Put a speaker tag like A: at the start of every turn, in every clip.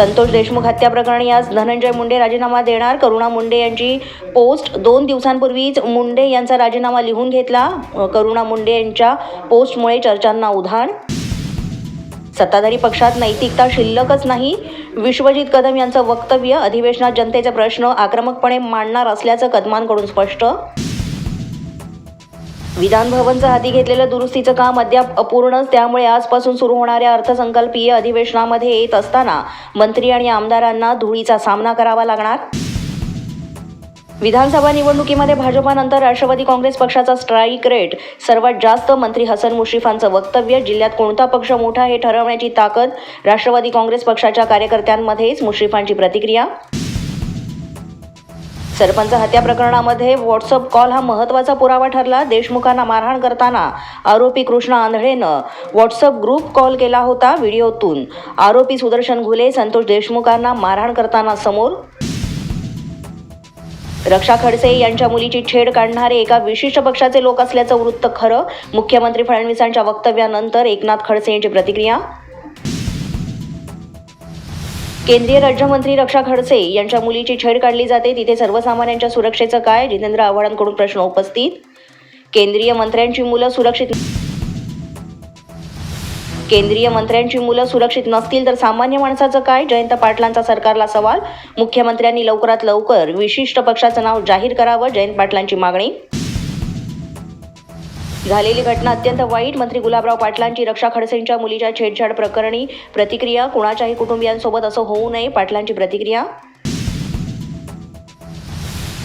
A: संतोष देशमुख हत्या प्रकरणी आज धनंजय मुंडे राजीनामा देणार. करुणा मुंडे यांची पोस्ट दोन दिवसांपूर्वीच मुंडे यांचा राजीनामा लिहून घेतला. करुणा मुंडे यांच्या पोस्टमुळे चर्चांना उधाण. सत्ताधारी पक्षात नैतिकता शिल्लकच नाही. विश्वजित कदम यांचं वक्तव्य अधिवेशनात जनतेचे प्रश्न आक्रमकपणे मांडणार असल्याचं कदमांकडून स्पष्ट. विधान भवनचं हाती घेतलेलं दुरुस्तीचं काम अद्याप अपूर्णच त्यामुळे आजपासून सुरू होणाऱ्या अर्थसंकल्पीय अधिवेशनामध्ये येत असताना मंत्री आणि आमदारांना धुळीचा सामना करावा लागणार? विधानसभा निवडणुकीमध्ये भाजपानंतर राष्ट्रवादी काँग्रेस पक्षाचा स्ट्राईक रेट सर्वात जास्त मंत्री हसन मुश्रीफांचं वक्तव्य जिल्ह्यात कोणता पक्ष मोठा हे ठरवण्याची ताकद राष्ट्रवादी काँग्रेस पक्षाच्या कार्यकर्त्यांमध्येच मुश्रीफांची प्रतिक्रिया? सरपंच हत्या प्रकरणामध्ये व्हॉट्सअप कॉल हा महत्त्वाचा पुरावा ठरला. देशमुखांना मारहाण करताना आरोपी कृष्णा आंधळेनं व्हॉट्सअप ग्रुप कॉल केला होता व्हिडिओतून. आरोपी सुदर्शन घुले संतोष देशमुखांना मारहाण करताना समोर. रक्षा खडसे यांच्या मुलीची छेड काढणारे एका विशिष्ट पक्षाचे लोक असल्याचं वृत्त खरं. मुख्यमंत्री फडणवीसांच्या वक्तव्यानंतर एकनाथ खडसे यांची प्रतिक्रिया? केंद्रीय राज्यमंत्री रक्षा खडसे यांच्या मुलीची छेड काढली जाते. तिथे सर्वसामान्यांच्या सुरक्षेचं काय? जितेंद्र आव्हाडांकडून प्रश्न उपस्थित. केंद्रीय मंत्र्यांची मुलं सुरक्षित केंद्रीय मंत्र्यांची मुलं सुरक्षित नसतील तर सामान्य माणसाचं काय? जयंत पाटलांचा सरकारला सवाल. मुख्यमंत्र्यांनी लवकरात लवकर विशिष्ट पक्षाचं नाव जाहीर करावं. जयंत पाटलांची मागणी झालेली घटना अत्यंत वाईट. मंत्री गुलाबराव पाटलांची रक्षा खडसेंच्या मुलीच्या छेडछाड प्रकरणी प्रतिक्रिया कुणाच्याही कुटुंबियांसोबत असं होऊ नये पाटलांची प्रतिक्रिया?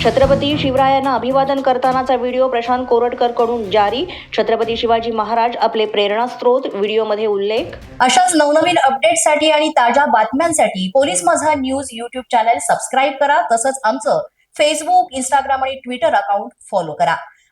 A: छत्रपती शिवरायांना अभिवादन करतानाचा व्हिडिओ प्रशांत कोरटकरकडून जारी. छत्रपती शिवाजी महाराज आपले प्रेरणास्त्रोत व्हिडिओमध्ये उल्लेख.
B: अशाच नवनवीन अपडेटसाठी आणि ताज्या बातम्यांसाठी police Majha news YouTube channel subscribe करा. तसंच आमचं फेसबुक इंस्टाग्राम आणि ट्विटर अकाउंट फॉलो करा.